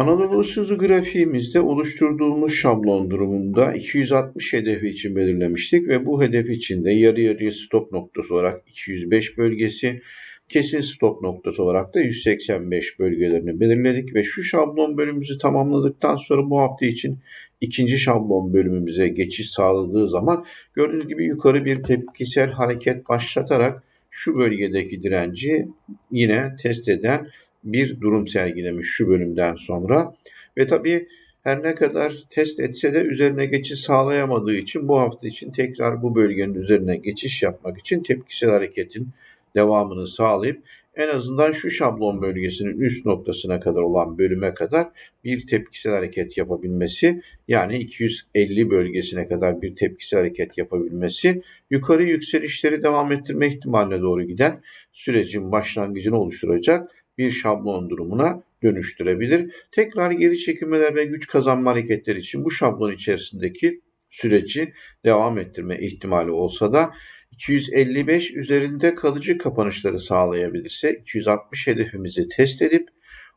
Anadolu Sızı grafiğimizde oluşturduğumuz şablon durumunda 260 hedefi için belirlemiştik ve bu hedef için de yarı yarıya stop noktası olarak 205 bölgesi, kesin stop noktası olarak da 185 bölgelerini belirledik ve şu şablon bölümümüzü tamamladıktan sonra bu hafta için ikinci şablon bölümümüze geçiş sağladığı zaman gördüğünüz gibi yukarı bir tepkisel hareket başlatarak şu bölgedeki direnci yine test eden bir durum sergilemiş şu bölümden sonra. Ve tabii her ne kadar test etse de üzerine geçiş sağlayamadığı için bu hafta için tekrar bu bölgenin üzerine geçiş yapmak için tepkisel hareketin devamını sağlayıp en azından şu şablon bölgesinin üst noktasına kadar olan bölüme kadar bir tepkisel hareket yapabilmesi yani 250 bölgesine kadar bir tepkisel hareket yapabilmesi yukarı yükselişleri devam ettirme ihtimaline doğru giden sürecin başlangıcını oluşturacak bir şablon durumuna dönüştürebilir. Tekrar geri çekilmeler ve güç kazanma hareketleri için bu şablon içerisindeki süreci devam ettirme ihtimali olsa da 255 üzerinde kalıcı kapanışları sağlayabilirse 260 hedefimizi test edip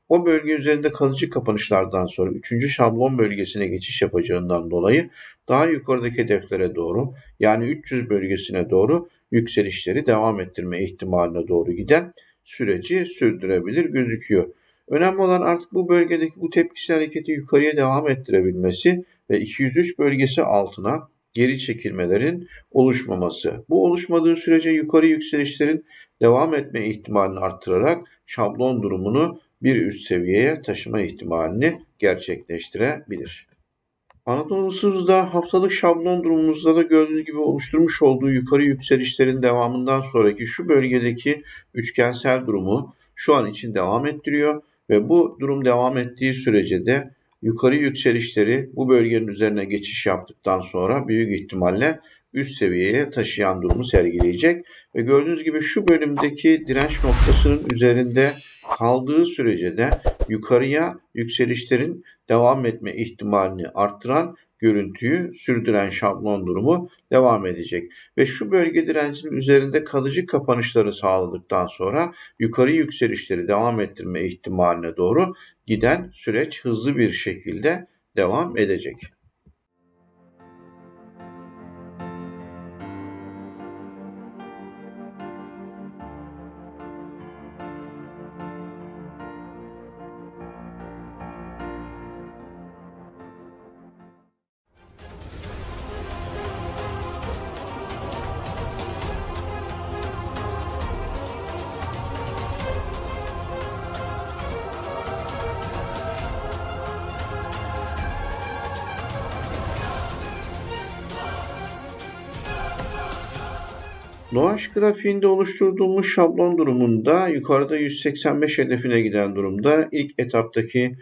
o bölge üzerinde kalıcı kapanışlardan sonra 3. şablon bölgesine geçiş yapacağından dolayı daha yukarıdaki hedeflere doğru yani 300 bölgesine doğru yükselişleri devam ettirme ihtimaline doğru giden süreci sürdürebilir gözüküyor. Önemli olan artık bu bölgedeki bu tepkisel hareketi yukarıya devam ettirebilmesi ve 203 bölgesi altına geri çekilmelerin oluşmaması. Bu oluşmadığı sürece yukarı yükselişlerin devam etme ihtimalini arttırarak şablon durumunu bir üst seviyeye taşıma ihtimalini gerçekleştirebilir. Anadolu Sız'da haftalık şablon durumumuzda da gördüğünüz gibi oluşturmuş olduğu yukarı yükselişlerin devamından sonraki şu bölgedeki üçgensel durumu şu an için devam ettiriyor ve bu durum devam ettiği sürece de yukarı yükselişleri bu bölgenin üzerine geçiş yaptıktan sonra büyük ihtimalle üst seviyeye taşıyan durumu sergileyecek. Ve gördüğünüz gibi şu bölümdeki direnç noktasının üzerinde kaldığı sürece de yukarıya yükselişlerin devam etme ihtimalini arttıran görüntüyü sürdüren şablon durumu devam edecek. Ve şu bölge direncinin üzerinde kalıcı kapanışları sağladıktan sonra yukarı yükselişleri devam ettirme ihtimaline doğru giden süreç hızlı bir şekilde devam edecek. Doğaç grafiğinde oluşturduğumuz şablon durumunda yukarıda 185 hedefine giden durumda ilk etaptaki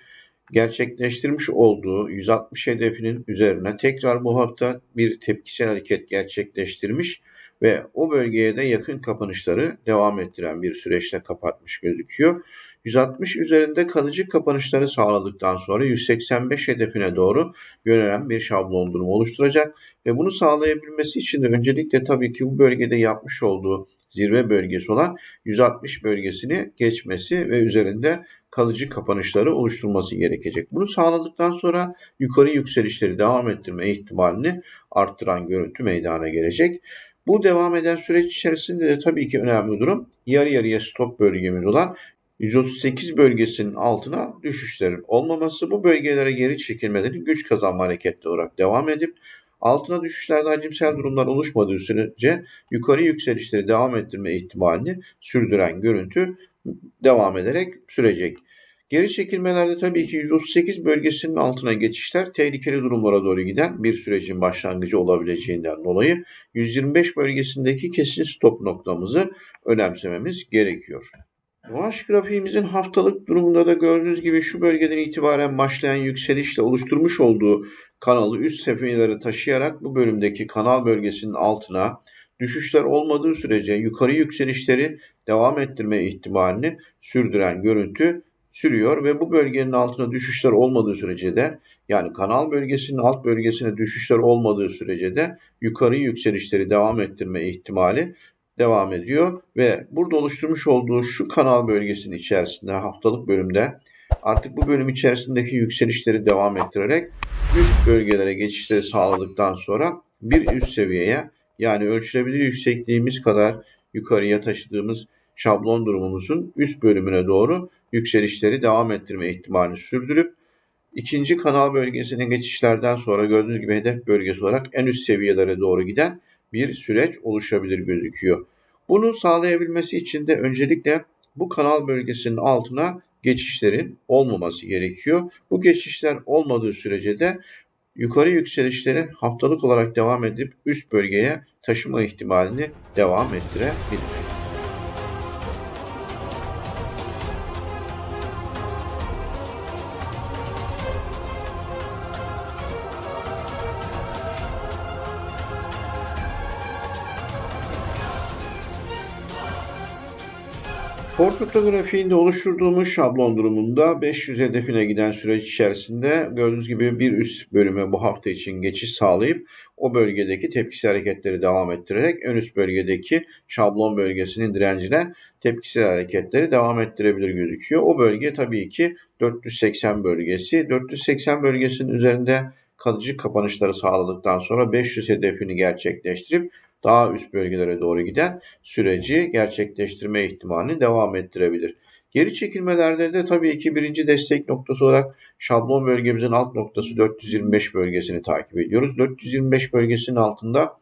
gerçekleştirmiş olduğu 160 hedefinin üzerine tekrar bu hafta bir tepkisel hareket gerçekleştirmiş ve o bölgeye de yakın kapanışları devam ettiren bir süreçte kapatmış gözüküyor. 160 üzerinde kalıcı kapanışları sağladıktan sonra 185 hedefine doğru yönelen bir şablon durumu oluşturacak ve bunu sağlayabilmesi için de öncelikle tabii ki bu bölgede yapmış olduğu zirve bölgesi olan 160 bölgesini geçmesi ve üzerinde kalıcı kapanışları oluşturması gerekecek. Bunu sağladıktan sonra yukarı yükselişleri devam ettirme ihtimalini arttıran görüntü meydana gelecek. Bu devam eden süreç içerisinde de tabii ki önemli durum yarı yarıya stop bölgemiz olan 138 bölgesinin altına düşüşlerin olmaması bu bölgelere geri çekilmelerin güç kazanma hareketli olarak devam edip altına düşüşlerde hacimsel durumlar oluşmadığı sürece yukarı yükselişleri devam ettirme ihtimalini sürdüren görüntü devam ederek sürecek. Geri çekilmelerde tabii ki 138 bölgesinin altına geçişler tehlikeli durumlara doğru giden bir sürecin başlangıcı olabileceğinden dolayı 125 bölgesindeki kesin stop noktamızı önemsememiz gerekiyor. Boğaç grafiğimizin haftalık durumunda da gördüğünüz gibi şu bölgeden itibaren başlayan yükselişle oluşturmuş olduğu kanalı üst seviyelere taşıyarak bu bölümdeki kanal bölgesinin altına düşüşler olmadığı sürece yukarı yükselişleri devam ettirme ihtimalini sürdüren görüntü sürüyor ve bu bölgenin altına düşüşler olmadığı sürece de yani kanal bölgesinin alt bölgesine düşüşler olmadığı sürece de yukarı yükselişleri devam ettirme ihtimali devam ediyor ve burada oluşturmuş olduğu şu kanal bölgesinin içerisinde haftalık bölümde artık bu bölüm içerisindeki yükselişleri devam ettirerek üst bölgelere geçişleri sağladıktan sonra bir üst seviyeye yani ölçülebilir yüksekliğimiz kadar yukarıya taşıdığımız şablon durumumuzun üst bölümüne doğru yükselişleri devam ettirme ihtimalini sürdürüp ikinci kanal bölgesine geçişlerden sonra gördüğünüz gibi hedef bölgesi olarak en üst seviyelere doğru giden bir süreç oluşabilir gözüküyor. Bunu sağlayabilmesi için de öncelikle bu kanal bölgesinin altına geçişlerin olmaması gerekiyor. Bu geçişler olmadığı sürece de yukarı yükselişleri haftalık olarak devam edip üst bölgeye taşıma ihtimalini devam ettirebilir. Portföy grafiğinde oluşturduğumuz şablon durumunda 500 hedefine giden süreç içerisinde gördüğünüz gibi bir üst bölüme bu hafta için geçiş sağlayıp o bölgedeki tepkisi hareketleri devam ettirerek en üst bölgedeki şablon bölgesinin direncine tepkisi hareketleri devam ettirebilir gözüküyor. O bölge tabii ki 480 bölgesi. 480 bölgesinin üzerinde kalıcı kapanışları sağladıktan sonra 500 hedefini gerçekleştirip daha üst bölgelere doğru giden süreci gerçekleştirme ihtimalini devam ettirebilir. Geri çekilmelerde de tabii ki birinci destek noktası olarak şablon bölgemizin alt noktası 425 bölgesini takip ediyoruz. 425 bölgesinin altında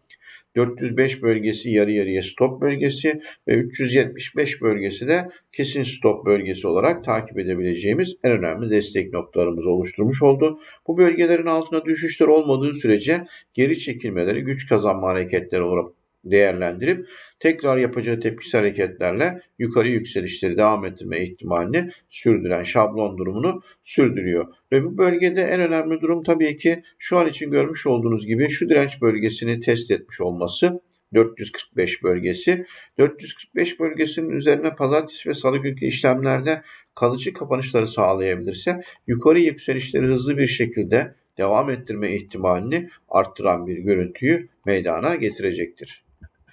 405 bölgesi yarı yarıya stop bölgesi ve 375 bölgesi de kesin stop bölgesi olarak takip edebileceğimiz en önemli destek noktalarımızı oluşturmuş oldu. Bu bölgelerin altına düşüşler olmadığı sürece geri çekilmeleri güç kazanma hareketleri olarak değerlendirip tekrar yapacağı tepkisi hareketlerle yukarı yükselişleri devam ettirme ihtimalini sürdüren şablon durumunu sürdürüyor. Ve bu bölgede en önemli durum tabii ki şu an için görmüş olduğunuz gibi şu direnç bölgesini test etmiş olması. 445 bölgesi. 445 bölgesinin üzerine pazartesi ve salı günkü işlemlerde kalıcı kapanışları sağlayabilirse yukarı yükselişleri hızlı bir şekilde devam ettirme ihtimalini arttıran bir görüntüyü meydana getirecektir.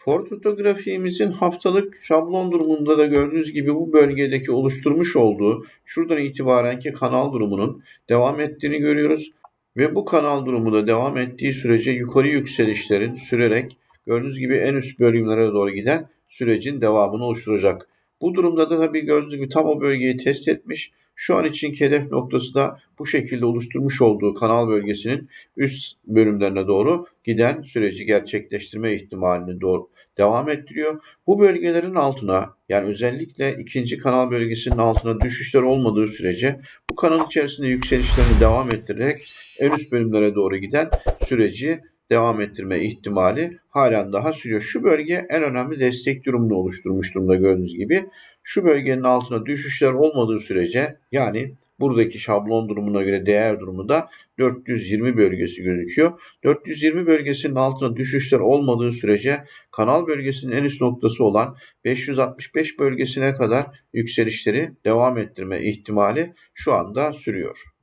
Ford fotoğrafimizin haftalık şablon durumunda da gördüğünüz gibi bu bölgedeki oluşturmuş olduğu şuradan itibarenki kanal durumunun devam ettiğini görüyoruz. Ve bu kanal durumu da devam ettiği sürece yukarı yükselişlerin sürerek gördüğünüz gibi en üst bölümlere doğru giden sürecin devamını oluşturacak. Bu durumda da tabii gördüğünüz gibi tam o bölgeyi test etmiş. Şu an için hedef noktası da bu şekilde oluşturmuş olduğu kanal bölgesinin üst bölümlerine doğru giden süreci gerçekleştirme ihtimalini doğru devam ettiriyor. Bu bölgelerin altına yani özellikle ikinci kanal bölgesinin altına düşüşler olmadığı sürece bu kanal içerisinde yükselişlerini devam ettirerek en üst bölümlere doğru giden süreci devam ettirme ihtimali halen daha sürüyor. Şu bölge en önemli destek durumunu oluşturmuş durumda gördüğünüz gibi. Şu bölgenin altına düşüşler olmadığı sürece yani buradaki şablon durumuna göre değer durumu da 420 bölgesi gözüküyor. 420 bölgesinin altına düşüşler olmadığı sürece kanal bölgesinin en üst noktası olan 565 bölgesine kadar yükselişleri devam ettirme ihtimali şu anda sürüyor.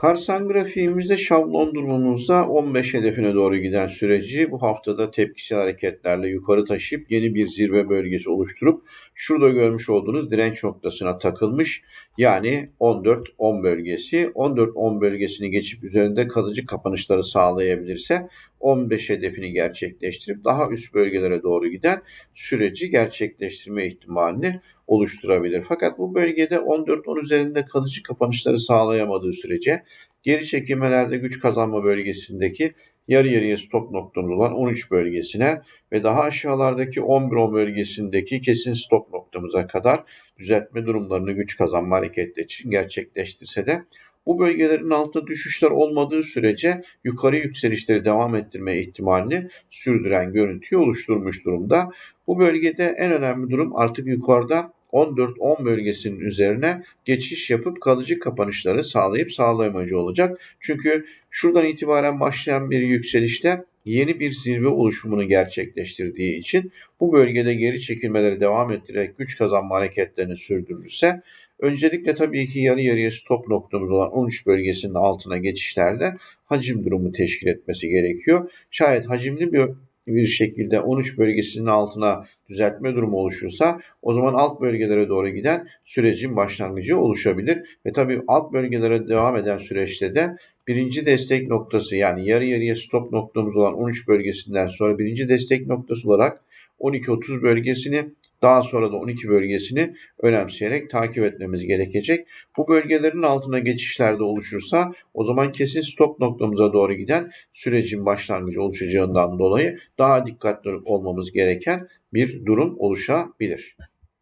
Karsan grafiğimizde şablon durumumuzda 15 hedefine doğru giden süreci bu haftada tepkisi hareketlerle yukarı taşıyıp yeni bir zirve bölgesi oluşturup şurada görmüş olduğunuz direnç noktasına takılmış. Yani 14-10 bölgesi 14-10 bölgesini geçip üzerinde kalıcı kapanışları sağlayabilirse 15 hedefini gerçekleştirip daha üst bölgelere doğru giden süreci gerçekleştirme ihtimalini oluşturabilir. Fakat bu bölgede 14-10 üzerinde kalıcı kapanışları sağlayamadığı sürece geri çekilmelerde güç kazanma bölgesindeki yarı yarıya stop noktamız olan 13 bölgesine ve daha aşağılardaki 11-10 bölgesindeki kesin stop noktamıza kadar düzeltme durumlarını güç kazanma hareketleri için gerçekleştirse de bu bölgelerin altında düşüşler olmadığı sürece yukarı yükselişleri devam ettirme ihtimalini sürdüren görüntüyü oluşturmuş durumda. Bu bölgede en önemli durum artık yukarıda 14-10 bölgesinin üzerine geçiş yapıp kalıcı kapanışları sağlayıp sağlayamacı olacak. Çünkü şuradan itibaren başlayan bir yükselişte yeni bir zirve oluşumunu gerçekleştirdiği için bu bölgede geri çekilmeleri devam ettirerek güç kazanma hareketlerini sürdürürse öncelikle tabii ki yarı yarıya stop noktamız olan 13 bölgesinin altına geçişlerde hacim durumu teşkil etmesi gerekiyor. Şayet hacimli bir bir şekilde 13 bölgesinin altına düzeltme durumu oluşursa o zaman alt bölgelere doğru giden sürecin başlangıcı oluşabilir. Ve tabii alt bölgelere devam eden süreçte de birinci destek noktası yani yarı yarıya stop noktamız olan 13 bölgesinden sonra birinci destek noktası olarak 12-30 bölgesini daha sonra da 12 bölgesini önemseyerek takip etmemiz gerekecek. Bu bölgelerin altına geçişlerde oluşursa o zaman kesin stop noktamıza doğru giden sürecin başlangıcı oluşacağından dolayı daha dikkatli olmamız gereken bir durum oluşabilir.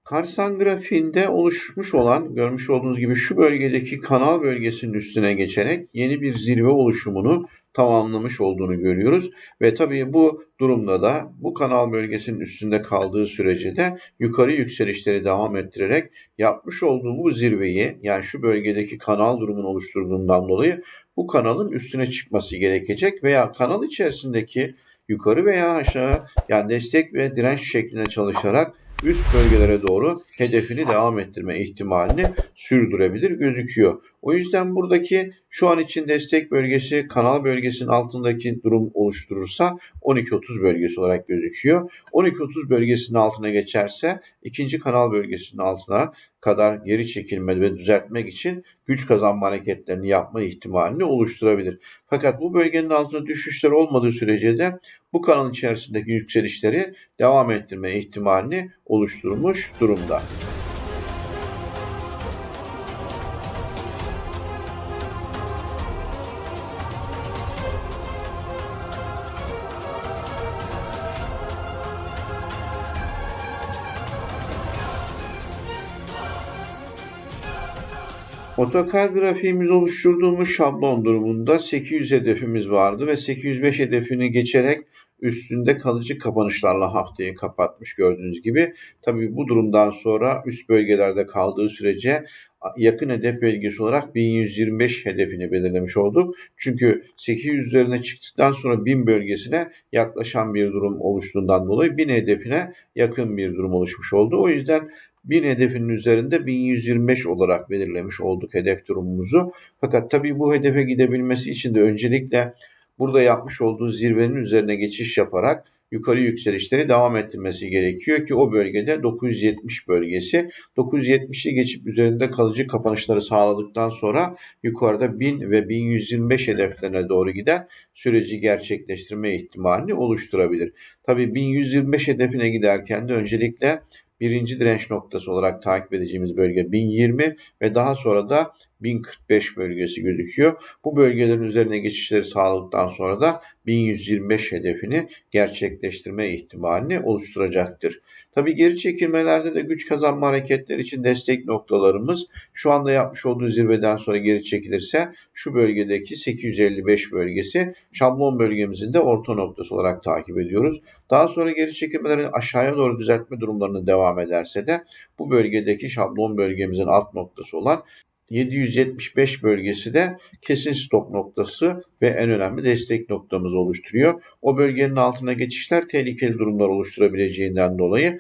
Karsan grafiğinde oluşmuş olan görmüş olduğunuz gibi şu bölgedeki kanal bölgesinin üstüne geçerek yeni bir zirve oluşumunu tamamlamış olduğunu görüyoruz. Ve tabii bu durumda da bu kanal bölgesinin üstünde kaldığı sürece de yukarı yükselişleri devam ettirerek yapmış olduğu bu zirveyi yani şu bölgedeki kanal durumunu oluşturduğundan dolayı bu kanalın üstüne çıkması gerekecek veya kanal içerisindeki yukarı veya aşağı yani destek ve direnç şeklinde çalışarak üst bölgelere doğru hedefini devam ettirme ihtimalini sürdürebilir gözüküyor. O yüzden buradaki şu an için destek bölgesi kanal bölgesinin altındaki durum oluşturursa 12-30 bölgesi olarak gözüküyor. 12-30 bölgesinin altına geçerse ikinci kanal bölgesinin altına kadar geri çekilme ve düzeltmek için güç kazanma hareketlerini yapma ihtimalini oluşturabilir. Fakat bu bölgenin altında düşüşler olmadığı sürece de bu kanal içerisindeki yükselişleri devam ettirme ihtimalini oluşturmuş durumda. Otokar grafiğimiz oluşturduğumuz şablon durumunda 800 hedefimiz vardı ve 805 hedefini geçerek üstünde kalıcı kapanışlarla haftayı kapatmış gördüğünüz gibi. Tabii bu durumdan sonra üst bölgelerde kaldığı sürece yakın hedef bölgesi olarak 1125 hedefini belirlemiş olduk. Çünkü 800 üzerine çıktıktan sonra 1000 bölgesine yaklaşan bir durum oluştuğundan dolayı 1000 hedefine yakın bir durum oluşmuş oldu. O yüzden 1000 hedefinin üzerinde 1125 olarak belirlemiş olduk hedef durumumuzu. Fakat tabii bu hedefe gidebilmesi için de öncelikle burada yapmış olduğu zirvenin üzerine geçiş yaparak yukarı yükselişleri devam ettirmesi gerekiyor ki o bölgede 970 bölgesi 970'i geçip üzerinde kalıcı kapanışları sağladıktan sonra yukarıda 1000 ve 1125 hedeflerine doğru giden süreci gerçekleştirme ihtimalini oluşturabilir. Tabii 1125 hedefine giderken de öncelikle birinci direnç noktası olarak takip edeceğimiz bölge 1020 ve daha sonra da 1045 bölgesi gözüküyor. Bu bölgelerin üzerine geçişleri sağladıktan sonra da 1125 hedefini gerçekleştirme ihtimalini oluşturacaktır. Tabi geri çekilmelerde de güç kazanma hareketleri için destek noktalarımız şu anda yapmış olduğu zirveden sonra geri çekilirse şu bölgedeki 855 bölgesi şablon bölgemizin de orta noktası olarak takip ediyoruz. Daha sonra geri çekilmelerin aşağıya doğru düzeltme durumlarını devam ederse de bu bölgedeki şablon bölgemizin alt noktası olan 775 bölgesi de kesin stop noktası ve en önemli destek noktamız oluşturuyor. O bölgenin altına geçişler tehlikeli durumlar oluşturabileceğinden dolayı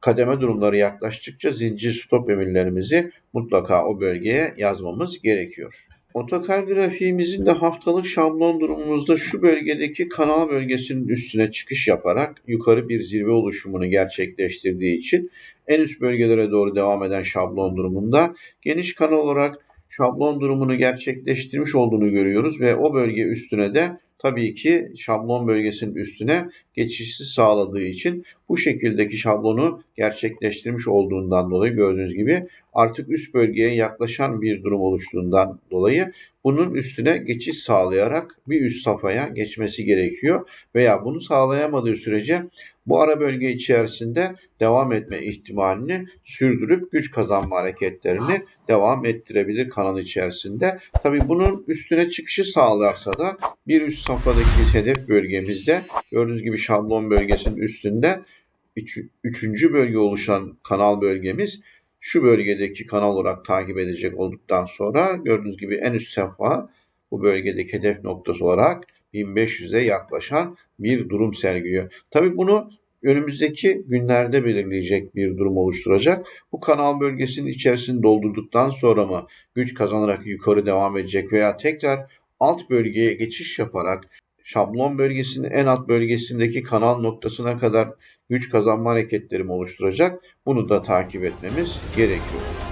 kademe durumları yaklaştıkça zincir stop emirlerimizi mutlaka o bölgeye yazmamız gerekiyor. Otokar grafiğimizin de haftalık şablon durumumuzda şu bölgedeki kanal bölgesinin üstüne çıkış yaparak yukarı bir zirve oluşumunu gerçekleştirdiği için en üst bölgelere doğru devam eden şablon durumunda geniş kanal olarak şablon durumunu gerçekleştirmiş olduğunu görüyoruz ve o bölge üstüne de tabii ki şablon bölgesinin üstüne geçişi sağladığı için bu şekildeki şablonu gerçekleştirmiş olduğundan dolayı gördüğünüz gibi artık üst bölgeye yaklaşan bir durum oluştuğundan dolayı bunun üstüne geçiş sağlayarak bir üst safhaya geçmesi gerekiyor veya bunu sağlayamadığı sürece bu ara bölge içerisinde devam etme ihtimalini sürdürüp güç kazanma hareketlerini devam ettirebilir kanal içerisinde. Tabi bunun üstüne çıkışı sağlarsa da bir üst safhadaki hedef bölgemizde gördüğünüz gibi şablon bölgesinin üstünde üç, üçüncü bölge oluşan kanal bölgemiz şu bölgedeki kanal olarak takip edecek olduktan sonra gördüğünüz gibi en üst safha bu bölgedeki hedef noktası olarak 1500'e yaklaşan bir durum sergiliyor. Tabii bunu önümüzdeki günlerde belirleyecek bir durum oluşturacak. Bu kanal bölgesinin içerisini doldurduktan sonra mı güç kazanarak yukarı devam edecek veya tekrar alt bölgeye geçiş yaparak şablon bölgesinin en alt bölgesindeki kanal noktasına kadar güç kazanma hareketleri oluşturacak? Bunu da takip etmemiz gerekiyor.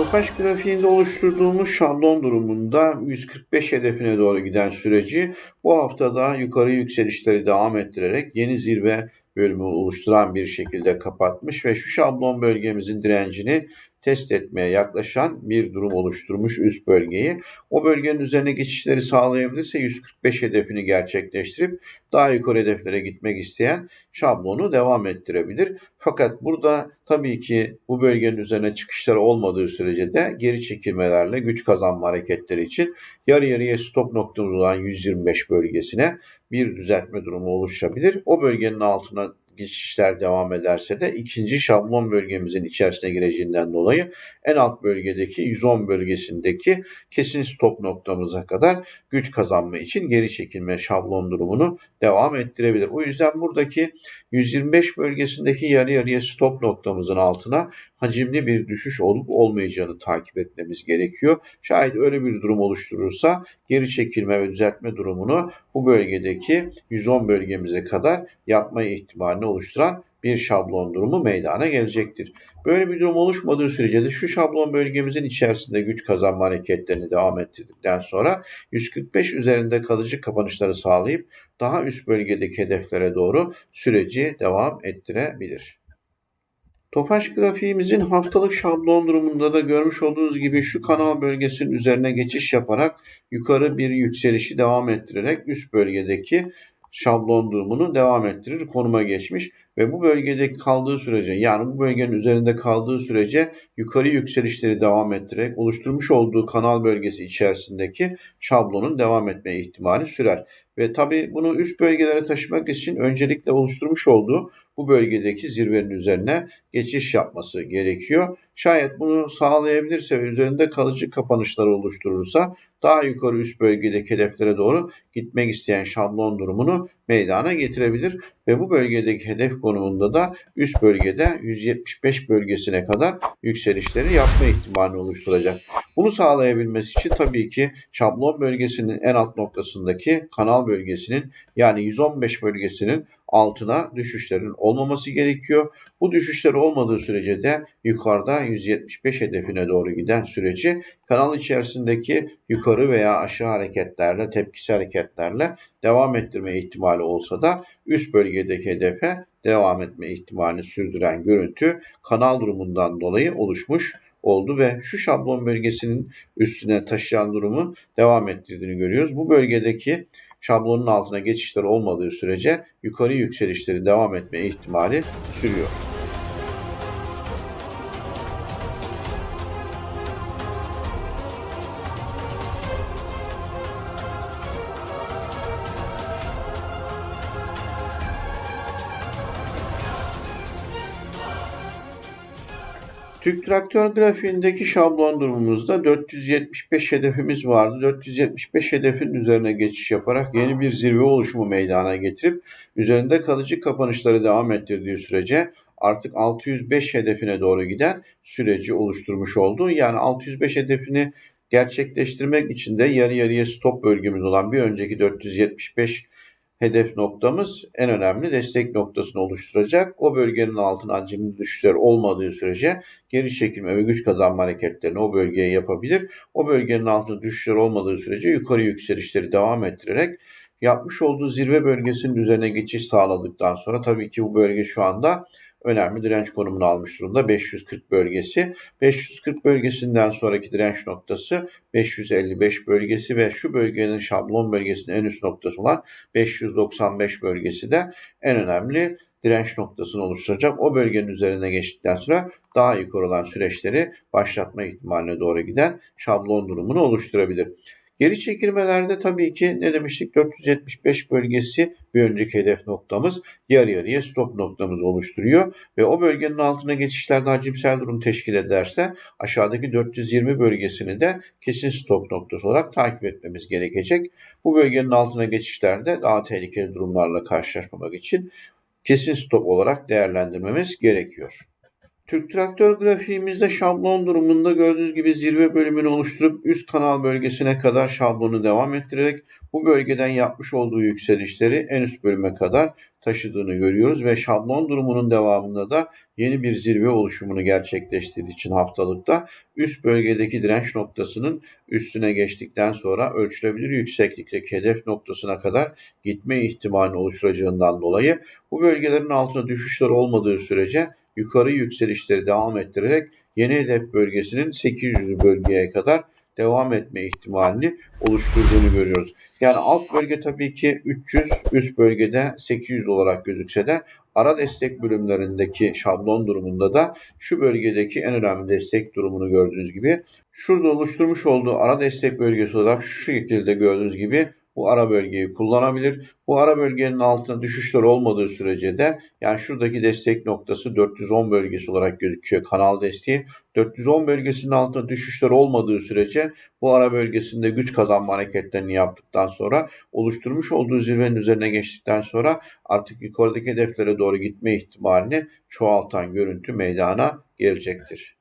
Topaç grafiğinde oluşturduğumuz şablon durumunda 145 hedefine doğru giden süreci bu haftada yukarı yükselişleri devam ettirerek yeni zirve bölümü oluşturan bir şekilde kapatmış ve şu şablon bölgemizin direncini test etmeye yaklaşan bir durum oluşturmuş üst bölgeyi. O bölgenin üzerine geçişleri sağlayabilirse 145 hedefini gerçekleştirip daha yukarı hedeflere gitmek isteyen şablonu devam ettirebilir. Fakat burada tabii ki bu bölgenin üzerine çıkışları olmadığı sürece de geri çekilmelerle güç kazanma hareketleri için yarı yarıya stop noktamız olan 125 bölgesine bir düzeltme durumu oluşabilir. O bölgenin altına geçişler devam ederse de ikinci şablon bölgemizin içerisine gireceğinden dolayı en alt bölgedeki 110 bölgesindeki kesin stop noktamıza kadar güç kazanma için geri çekilme şablon durumunu devam ettirebilir. O yüzden buradaki 125 bölgesindeki yarı yarıya stop noktamızın altına hacimli bir düşüş olup olmayacağını takip etmemiz gerekiyor. Şayet öyle bir durum oluşturursa geri çekilme ve düzeltme durumunu bu bölgedeki 110 bölgemize kadar yapma ihtimalini oluşturan bir şablon durumu meydana gelecektir. Böyle bir durum oluşmadığı sürece de şu şablon bölgemizin içerisinde güç kazanma hareketlerini devam ettirdikten sonra 145 üzerinde kalıcı kapanışları sağlayıp daha üst bölgedeki hedeflere doğru süreci devam ettirebilir. Tofaş grafiğimizin haftalık şablon durumunda da görmüş olduğunuz gibi şu kanal bölgesinin üzerine geçiş yaparak yukarı bir yükselişi devam ettirerek üst bölgedeki şablon durumunu devam ettirir konuma geçmiş ve bu bölgede kaldığı sürece yani bu bölgenin üzerinde kaldığı sürece yukarı yükselişleri devam ettirerek oluşturmuş olduğu kanal bölgesi içerisindeki şablonun devam etme ihtimali sürer. Ve tabi bunu üst bölgelere taşımak için öncelikle oluşturmuş olduğu bu bölgedeki zirvenin üzerine geçiş yapması gerekiyor. Şayet bunu sağlayabilirse ve üzerinde kalıcı kapanışları oluşturursa daha yukarı üst bölgedeki hedeflere doğru gitmek isteyen şablon durumunu meydana getirebilir ve bu bölgedeki hedef konumunda da üst bölgede 175 bölgesine kadar yükselişleri yapma ihtimali oluşturacak. Bunu sağlayabilmesi için tabii ki şablon bölgesinin en alt noktasındaki kanal bölgesinin yani 115 bölgesinin altına düşüşlerin olmaması gerekiyor. Bu düşüşler olmadığı sürece de yukarıda 175 hedefine doğru giden süreci kanal içerisindeki yukarı veya aşağı hareketlerle, tepkisi hareketlerle devam ettirme ihtimali olsa da üst bölgedeki hedefe devam etme ihtimalini sürdüren görüntü kanal durumundan dolayı oluşmuş oldu ve şu şablon bölgesinin üstüne taşıyan durumu devam ettirdiğini görüyoruz. Bu bölgedeki şablonun altına geçişler olmadığı sürece yukarı yükselişleri devam etme ihtimali sürüyor. Türk Traktör grafiğindeki şablon durumumuzda 475 hedefimiz vardı. 475 hedefin üzerine geçiş yaparak yeni bir zirve oluşumu meydana getirip üzerinde kalıcı kapanışları devam ettirdiği sürece artık 605 hedefine doğru giden süreci oluşturmuş oldu. Yani 605 hedefini gerçekleştirmek için de yarı yarıya stop bölgemiz olan bir önceki 475 hedef noktamız en önemli destek noktasını oluşturacak. O bölgenin altına hacimli düşüşler olmadığı sürece geri çekilme ve güç kazanma hareketlerini o bölgeye yapabilir. O bölgenin altında düşüşler olmadığı sürece yukarı yükselişleri devam ettirerek yapmış olduğu zirve bölgesinin üzerine geçiş sağladıktan sonra tabii ki bu bölge şu anda önemli direnç konumunu almış durumda 540 bölgesi. 540 bölgesinden sonraki direnç noktası 555 bölgesi ve şu bölgenin şablon bölgesinin en üst noktası olan 595 bölgesi de en önemli direnç noktasını oluşturacak. O bölgenin üzerine geçtikten sonra daha yukarı olan süreçleri başlatma ihtimaline doğru giden şablon durumunu oluşturabilir. Geri çekilmelerde tabii ki ne demiştik 475 bölgesi bir önceki hedef noktamız yarı yarıya stop noktamızı oluşturuyor ve o bölgenin altına geçişlerde hacimsel durum teşkil ederse aşağıdaki 420 bölgesini de kesin stop noktası olarak takip etmemiz gerekecek. Bu bölgenin altına geçişlerde daha tehlikeli durumlarla karşılaşmamak için kesin stop olarak değerlendirmemiz gerekiyor. Türk Traktör grafiğimizde şablon durumunda gördüğünüz gibi zirve bölümünü oluşturup üst kanal bölgesine kadar şablonu devam ettirerek bu bölgeden yapmış olduğu yükselişleri en üst bölüme kadar taşıdığını görüyoruz ve şablon durumunun devamında da yeni bir zirve oluşumunu gerçekleştirdiği için haftalıkta üst bölgedeki direnç noktasının üstüne geçtikten sonra ölçülebilir yükseklikteki hedef noktasına kadar gitme ihtimalini oluşturacağından dolayı bu bölgelerin altına düşüşler olmadığı sürece yukarı yükselişleri devam ettirerek yeni hedef bölgesinin 800 bölgeye kadar devam etme ihtimalini oluşturduğunu görüyoruz. Yani alt bölge tabii ki 300, üst bölgede 800 olarak gözükse de ara destek bölümlerindeki şablon durumunda da şu bölgedeki en önemli destek durumunu gördüğünüz gibi şurada oluşturmuş olduğu ara destek bölgesi olarak şu şekilde gördüğünüz gibi bu ara bölgeyi kullanabilir. Bu ara bölgenin altına düşüşler olmadığı sürece de yani şuradaki destek noktası 410 bölgesi olarak gözüküyor kanal desteği. 410 bölgesinin altına düşüşler olmadığı sürece bu ara bölgesinde güç kazanma hareketlerini yaptıktan sonra oluşturmuş olduğu zirvenin üzerine geçtikten sonra artık yukarıdaki hedeflere doğru gitme ihtimalini çoğaltan görüntü meydana gelecektir.